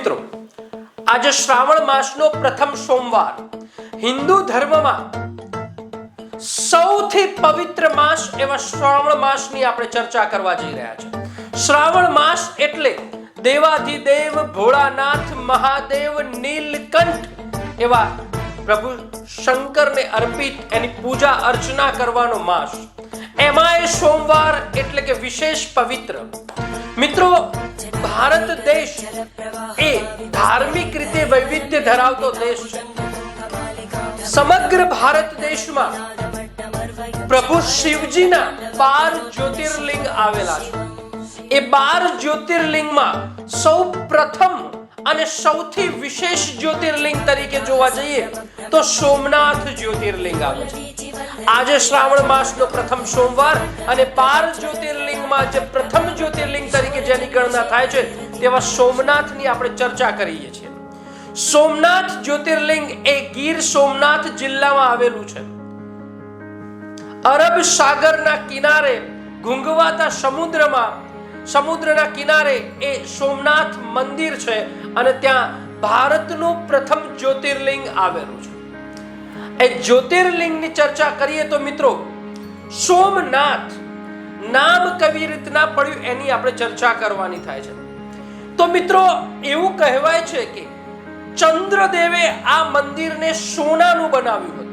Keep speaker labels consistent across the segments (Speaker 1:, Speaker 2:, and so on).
Speaker 1: મિત્રો, આજે શ્રાવણ માસનો પ્રથમ સોમવાર. હિન્દુ ધર્મમાં સૌથી પવિત્ર માસ એવા શ્રાવણ માસની આપણે ચર્ચા કરવા જઈ રહ્યા છે. શ્રાવણ માસ એટલે દેવાધિદેવ, ભોળાનાથ, મહાદેવ, નીલકંઠ એવા પ્રભુ શંકરને અર્પિત એની પૂજા અર્ચના કરવાનો માસ. એમાંય સોમવાર એટલે કે વિશેષ પવિત્ર. મિત્રો, ભારત દેશ એ ધાર્મિક રીતે વૈવિધ્ય ધરાવતો દેશ સમગ્ર ભારત દેશમાં પ્રભુ શિવજીના બાર જ્યોતિર્લિંગ આવેલા છે. એ બાર જ્યોતિર્લિંગમાં સૌ પ્રથમ અને સૌથી વિશેષ જ્યોતિર્લિંગ તરીકે જોવા જઈએ તો સોમનાથ જ્યોતિર્લિંગ આવે છે. આજે શ્રાવણ માસનો પ્રથમ સોમવાર અને પાર જ્યોતિર્લિંગમાં જે પ્રથમ જ્યોતિર્લિંગ તરીકે જેની ગણના થાય છે, તેવા સોમનાથની આપણે ચર્ચા કરીએ છીએ. સોમનાથ જ્યોતિર્લિંગ એ ગીર સોમનાથ જિલ્લામાં આવેલું છે. અરબ સાગરના કિનારે, ઘૂંઘવાતા સમુદ્રમાં, સમુદ્રના કિનારે એ સોમનાથ મંદિર છે અને ત્યાં ભારતનું પ્રથમ જ્યોતિર્લિંગ આવેલું છે. એ જ્યોતિર્લિંગની ચર્ચા કરીએ તો મિત્રો, સોમનાથ નામ કેવી રીતના પડ્યું એની આપણે ચર્ચા કરવાની થાય છે. તો મિત્રો, એવું કહેવાય છે કે ચંદ્રદેવે આ મંદિરને સોનાનું બનાવ્યું હતું.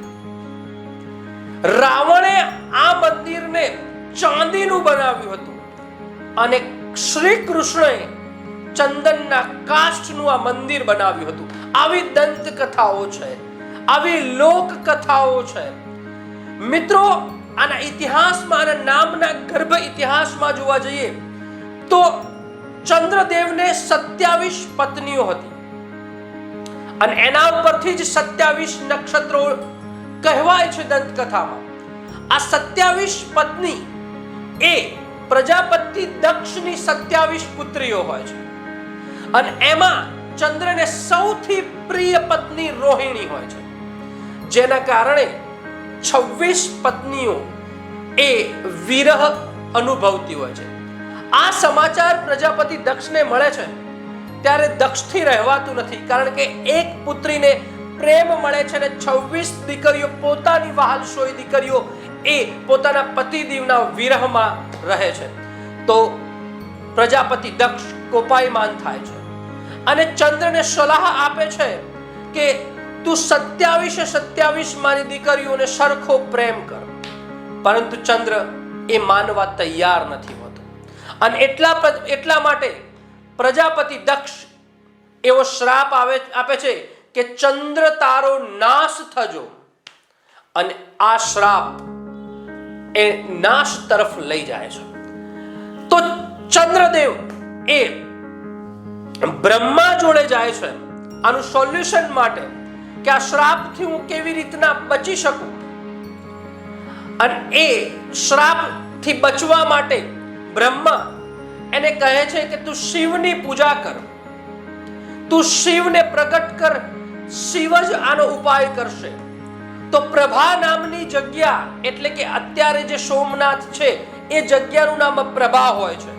Speaker 1: રાવણે આ મંદિરને ચાંદીનું બનાવ્યું હતું. અને શ્રી કૃષ્ણએ ચંદનના કાષ્ઠનું આ મંદિર બનાવ્યું હતું. આવી દંત કથાઓ છે. આવી લોક કથાઓ છે. મિત્રો, આના ઇતિહાસમાં આના નામના ગર્ભ ઇતિહાસમાં જોવા જઈએ, તો ચંદ્રદેવને સત્યાવીસ પત્નીઓ હતી. અને એના ઉપરથી જ સત્યાવીસ નક્ષત્રો કહેવાય છે દંતકથામાં. આ સત્યાવીસ પત્ની એ પ્રજાપતિ દક્ષની સત્યાવીસ પુત્રીઓ હોય છે. અને એમાં ચંદ્રને સૌથી પ્રિય પત્ની રોહિણી હોય છે. જેના કારણે છવ્વીસ પત્નીઓ એ વિરહ અનુભવતી હોય છે. આ સમાચાર પ્રજાપતિ દક્ષને મળે છે ત્યારે દક્ષથી રહેવાતું નથી, કારણ કે એક પુત્રીને પ્રેમ મળે છે અને છવ્વીસ દીકરીઓ, પોતાની વહાલશોઈ દીકરીઓ એ પોતાના પતિદેવના વિરહમાં રહે છે. તો પ્રજાપતિ દક્ષ કોપાયમાન થાય છે. અને ચંદ્રને સલાહ આપે છે કે તું સત્યાવીસે સત્યાવીસ મારી દીકરીઓને સરખો પ્રેમ કર. પરંતુ ચંદ્ર એ માનવા તૈયાર નથી હોતો. અને એટલા એટલા માટે પ્રજાપતિ દક્ષ એવો શ્રાપ આવે, આપે છે કે ચંદ્ર તારો નાશ થજો. અને આ શ્રાપ એ નાશ તરફ લઈ જાય છે. તો ચંદ્રદેવ એ બ્રહ્મા જોડે જાય છે. આનું સોલ્યુશન માટે કે આ શ્રાપથી હું કેવી રીતના બચી શકું? અને એ શ્રાપથી બચવા માટે બ્રહ્મા એને કહે છે કે તું શિવની પૂજા કર. તું શિવને પ્રગટ કર. શિવ જ આનો ઉપાય કરશે. તો પ્રભા નામની જગ્યા એટલે કે અત્યારે જે સોમનાથ છે, એ જગ્યાનું નામ પ્રભા હોય છે.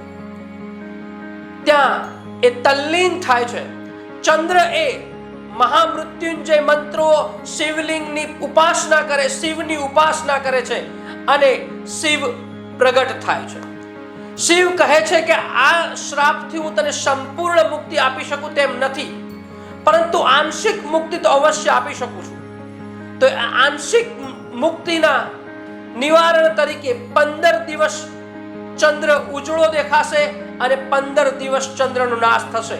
Speaker 1: ત્યાં એ તલ્લીન થાય છે. ચંદ્ર એ મહામૃત્યુંજય મંત્રો શિવલિંગની ઉપાસના કરે, શિવની ઉપાસના કરે છે અને શિવ પ્રગટ થાય છે. શિવ કહે છે કે આ શ્રાપથી હું તને સંપૂર્ણ મુક્તિ આપી શકું તેમ નથી, પરંતુ આંશિક મુક્તિ તો અવશ્ય આપી શકું છું. તો આંશિક મુક્તિના નિવારણ તરીકે પંદર દિવસ ચંદ્ર ઉજળો દેખાશે અને પંદર દિવસ ચંદ્રનો નાશ થશે.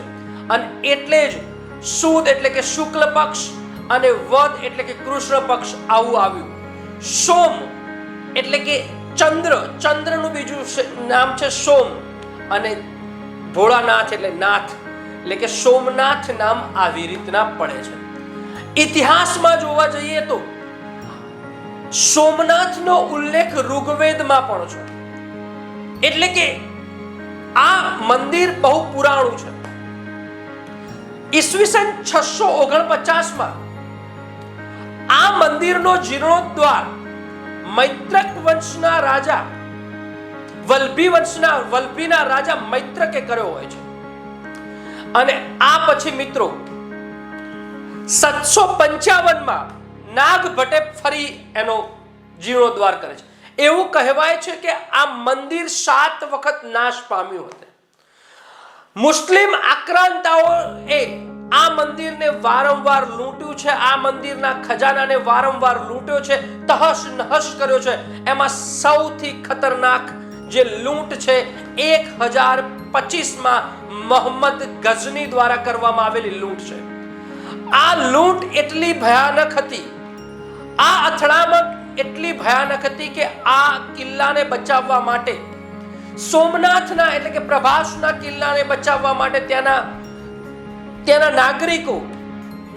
Speaker 1: અને એટલે જ સુદ એટલે કે શુક્લ પક્ષ અને વદ એટલે કે કૃષ્ણ પક્ષ આવું આવ્યું. સોમ એટલે કે ચંદ્ર, ચંદ્રનું બીજું નામ છે સોમ અને ભોળાનાથ એટલે નાથ. એટલે કે સોમનાથ નામ આવી રીતના પડે છે. ઇતિહાસમાં જોવા જઈએ તો સોમનાથનો ઉલ્લેખ ઋગ્વેદમાં પણ છે. એટલે કે આ મંદિર બહુ પુરાણું છે. ઈસવીસન છસો ઓગણપચાસમાં આ મંદિરનો જીર્ણોદ્ધાર મૈત્રક વંશના રાજા, વલ્ભી વંશના, વલ્ભીના રાજા મૈત્રકે કર્યો હોય છે. અને આ પછી મિત્રો, સાતસો પંચાવનમાં નાગ ભટ્ટે ફરી એનો જીર્ણોદ્વાર કરે છે. એવું કહેવાય છે કે આ મંદિર સાત વખત નાશ પામ્યું હતું. મુસ્લિમ આક્રાંતાઓ એ આ મંદિરને વારંવાર લૂંટ્યું છે, આ મંદિરના ખજાનાને વારંવાર લૂંટ્યો છે, તહશ નહશ કર્યો છે. એમાં સૌથી ખતરનાક જે લૂંટ છે એક હજાર પચીસમાં મોહમ્મદ ગઝની દ્વારા કરવામાં આવેલી લૂંટ છે. આ લૂંટ એટલી ભયાનક હતી, આ અથડામણ એટલી ભયાનક હતી કે આ કિલ્લાને બચાવવા માટે સોમનાથના એટલે કે પ્રભાસના કિલ્લાને બચાવવા માટે ત્યાંના ત્યાંના નાગરિકો,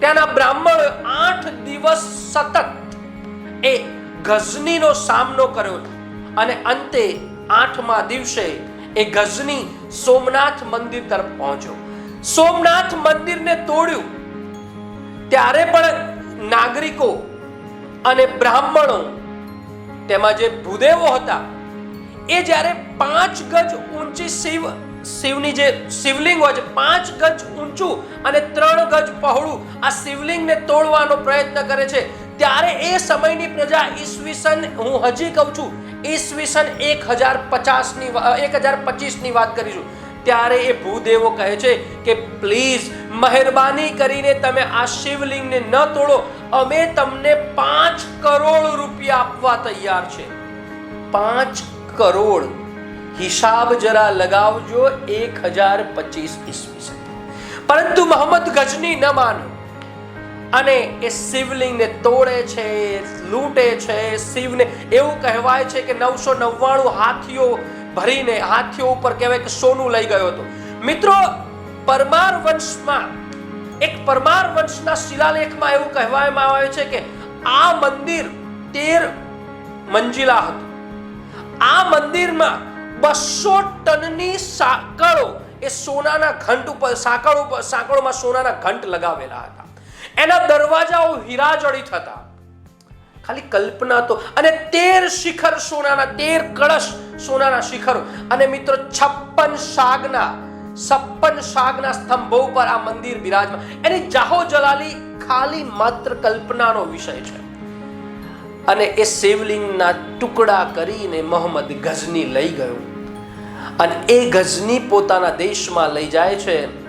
Speaker 1: ત્યાંના બ્રાહ્મણો આઠ દિવસ સતત એ ગઝનીનો સામનો કર્યો અને અંતે આઠમા દિવસે એ ગઝની સોમનાથ મંદિર તરફ પહોંચ્યો. સોમનાથ મંદિરને તોડ્યું. ત્યારે પણ નાગરિકો અને બ્રાહ્મણો, તેમાં જે ભૂદેવો હતા, એ જ્યારે પાંચ ગજ ઊંચી શિવ, શિવની જે શિવલિંગ હોય છે, પાંચ ગજ ઊંચું અને ત્રણ ગજ પહોળું આ શિવલિંગને તોડવાનો પ્રયત્ન કરે છે. ત્યારે એ સમયની પ્રજા ઈસવીસન, હું હજી કહું છું, ઈસવીસન એક હજાર પચાસની એક હજાર પચીસની વાત કરીશું ત્યારે એ ભૂદેવો કહે છે કે, પ્લીઝ, મહેરબાની કરીને તમે આ શિવલિંગને ન તોડો. અમે તમને પાંચ કરોડ રૂપિયા આપવા તૈયાર છે. પાંચ કરોડ. હિસાબ જરા લગાવજો એક હજાર પચીસ ઈસવી પરંતુ મોહમ્મદ ગજની ન માન્યો અને એ શિવલિંગને તોડે છે, લૂંટે છે, શિવને એવું કહેવાય છે કે નવસો નવ્વાણું હાથીઓ ભરીને, હાથીઓ ઉપર કહેવાય કે સોનું લઈ ગયો હતો. મિત્રો, પરમાર વંશમાં, એક પરમાર વંશના શિલાલેખમાં એવું કહેવામાં આવે છે કે આ મંદિર તેર મંજિલા હતું. આ મંદિરમાં બસો ટનની સાંકળો એ સોનાના ઘંટ ઉપર, સાંકળો ઉપર, સાંકળોમાં સોનાના ઘંટ લગાવેલા હતા. એના દરવાજાઓ હીરા જડિત હતા ખાલી કલ્પના તો, અને તેર શિખર સોનાના, તેર કળશ સોનાના શિખરો. અને મિત્રો, છપ્પન શાગના છપ્પન શાગના સ્તંભો ઉપર આ મંદિર બિરાજમાન. એની જાહો જલાલી ખાલી માત્ર કલ્પનાનો વિષય છે. અને એ શિવલિંગના ટુકડા કરીને મોહમ્મદ ગઝની લઈ ગયો. અને એ ગઝની પોતાના દેશમાં લઈ જાય છે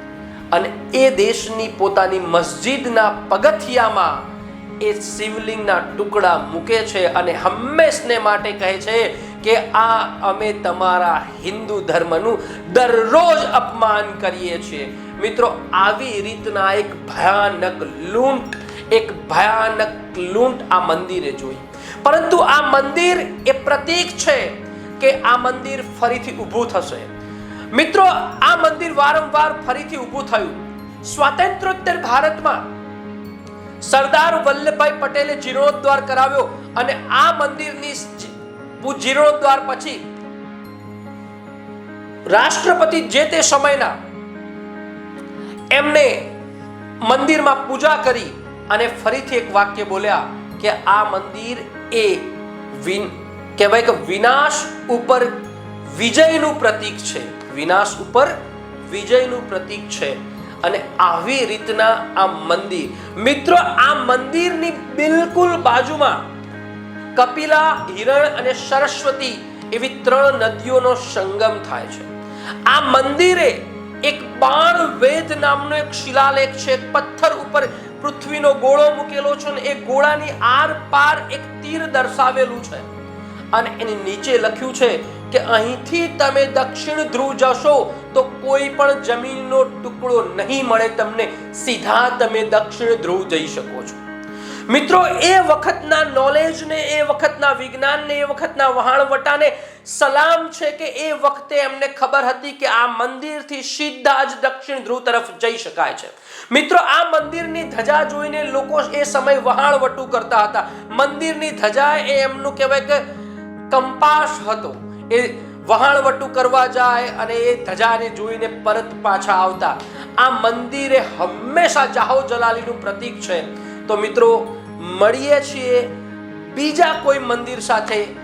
Speaker 1: અને એ દેશની પોતાની મસ્જિદના પગથિયામાં એ શિવલિંગના ટુકડા મૂકે છે અને હંમેશને માટે કહે છે કે આ અમે તમારા હિન્દુ ધર્મનું દરરોજ અપમાન કરીએ છીએ. મિત્રો, આવી રીતના એક ભયાનક લૂંટ, એક ભયાનક લૂંટ આ મંદિરે જોઈ. પરંતુ આ મંદિર એ પ્રતીક છે. કે આ મંદિર ફરીથી ઊભું થશે. મિત્રો, આ મંદિર વારંવાર ફરીથી ઊભું થયું. સ્વાતંત્ર્યોત્તર ભારતમાં સરદાર વલ્લભભાઈ પટેલે જીર્ણોદ્ધાર કરાવ્યો અને આ મંદિરની જીર્ણોદ્ધાર પછી રાષ્ટ્રપતિ જે તે સમયના એમને મંદિરમાં પૂજા કરી અને ફરીથી એક વાક્ય બોલ્યા કે આ મંદિર એ વિન કહેવાય કે વિનાશ ઉપર વિજયનું પ્રતીક છે. વિનાશ ઉપર વિજયનું પ્રતીક છે. અને આવી રીતના આ મંદિર, મિત્રો, આ મંદિરની બિલકુલ બાજુમાં કપિલા, હિરણ અને સરસ્વતી એવી ત્રણ નદીઓનો સંગમ થાય છે. આ મંદિરે એક બાણ વેદ નામનો એક શિલાલેખ છે. પથ્થર ઉપર પૃથ્વીનો ગોળો મૂકેલો છે અને એ ગોળાની આર પાર એક તીર દર્શાવેલું છે. અને એની નીચે લખ્યું છે કે અહીંથી તમે દક્ષિણ ધ્રુવ જશો તો કોઈ પણ જમીનનો ટુકડો નહીં મળે તમને. સીધા તમે દક્ષિણ ધ્રુવ જઈ શકો છો. મિત્રો, એ વખતના નોલેજને એ વખતના વિજ્ઞાનને, એ વખતના વહાણવટાને સલામ છે કે એ વખતે એમને ખબર હતી કે આ મંદિરથી સીધા જ દક્ષિણ ધ્રુવ તરફ જઈ શકાય છે. મિત્રો, આ મંદિરની ધજા જોઈને લોકો એ સમય વહાણવટું કરતા હતા. મંદિરની ધજા એ એમનું કહેવાય કે કંપાસ હતો. એ વહાણવટું કરવા જાય અને એ ધજાને જોઈને પરત પાછા આવતા. આ મંદિરે હંમેશા જાહો જલાલીનું પ્રતીક છે. તો મિત્રો, મળીએ છીએ બીજા કોઈ મંદિર સાથે